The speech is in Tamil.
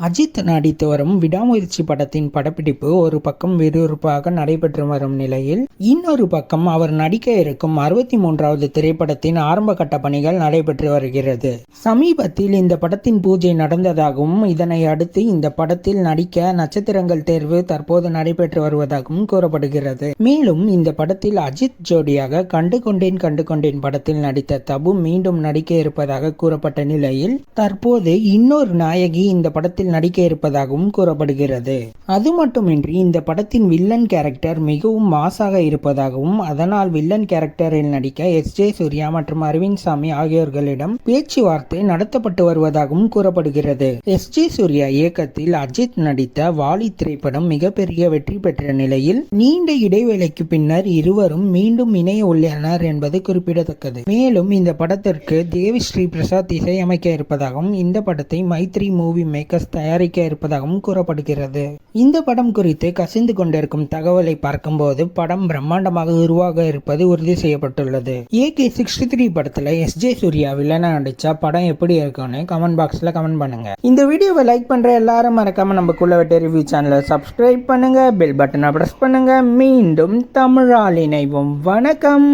அஜித் நடித்து வரும் விடாமுயற்சி படத்தின் படப்பிடிப்பு ஒரு பக்கம் விறுவிறுப்பாக நடைபெற்று வரும் நிலையில் இன்னொரு பக்கம் அவர் நடிக்க இருக்கும் அறுபத்தி மூன்றாவது திரைப்படத்தின் ஆரம்ப கட்ட பணிகள் நடைபெற்று வருகிறது. சமீபத்தில் இந்த படத்தின் பூஜை நடந்ததாகவும் இதனை அடுத்து இந்த படத்தில் நடிக்க நட்சத்திரங்கள் தேர்வு தற்போது நடைபெற்று வருவதாகவும் கூறப்படுகிறது. மேலும் இந்த படத்தில் அஜித் ஜோடியாக கண்டு கொண்டேன் கண்டு கொண்டேன் படத்தில் நடித்த தபு மீண்டும் நடிக்க இருப்பதாக கூறப்பட்ட நிலையில் தற்போது இன்னொரு நாயகி இந்த படத்தில் நடிக்க இருப்பதாகவும் கூறப்படுகிறது. அது மட்டுமின்றி இந்த படத்தின் வில்லன் கேரக்டர் மிகவும் மாசாக இருப்பதாகவும் அதனால் வில்லன் கேரக்டரில் நடிக்க எஸ். ஜே. சூர்யா மற்றும் அரவிந்த் சாமி ஆகியோர்களிடம் பேச்சுவார்த்தை நடத்தப்பட்டு வருவதாகவும் கூறப்படுகிறது. எஸ். ஜே. சூர்யா இயக்கத்தில் அஜித் நடித்த வாலி திரைப்படம் மிகப்பெரிய வெற்றி பெற்ற நிலையில் நீண்ட இடைவேளைக்கு பின்னர் இருவரும் மீண்டும் இணைய உள்ளனர் என்பது குறிப்பிடத்தக்கது. மேலும் இந்த படத்திற்கு தேவி ஸ்ரீ பிரசாத் இசையமைக்க இருப்பதாகவும் இந்த படத்தை மைத்ரி மூவி மேக்கர்ஸ் தயாரிக்க இருப்பதாகவும் கூறப்படுகிறது. இந்த படம் குறித்து கசிந்து கொண்டிருக்கும் தகவலை பார்க்கும்போது படம் பிரம்மாண்டமாக உருவாக இருப்பது உறுதி செய்யப்பட்டுள்ளது. ஏகே சிக்ஸ்டி த்ரீ படத்துல எஸ் ஜே சூர்யா வில்லனா நடிச்சா படம் எப்படி இருக்கும்னு கமெண்ட் பாக்ஸ்ல கமெண்ட் பண்ணுங்க. இந்த வீடியோவை லைக் பண்ற எல்லாரும் மறக்காம நம்ம குள்ளவெட்ட ரிவ்யூ சேனலை சப்ஸ்கிரைப் பண்ணுங்க பெல் பட்டனை பிரஸ் பண்ணுங்க. மீண்டும் தமிழால் இணைவோம். வணக்கம்.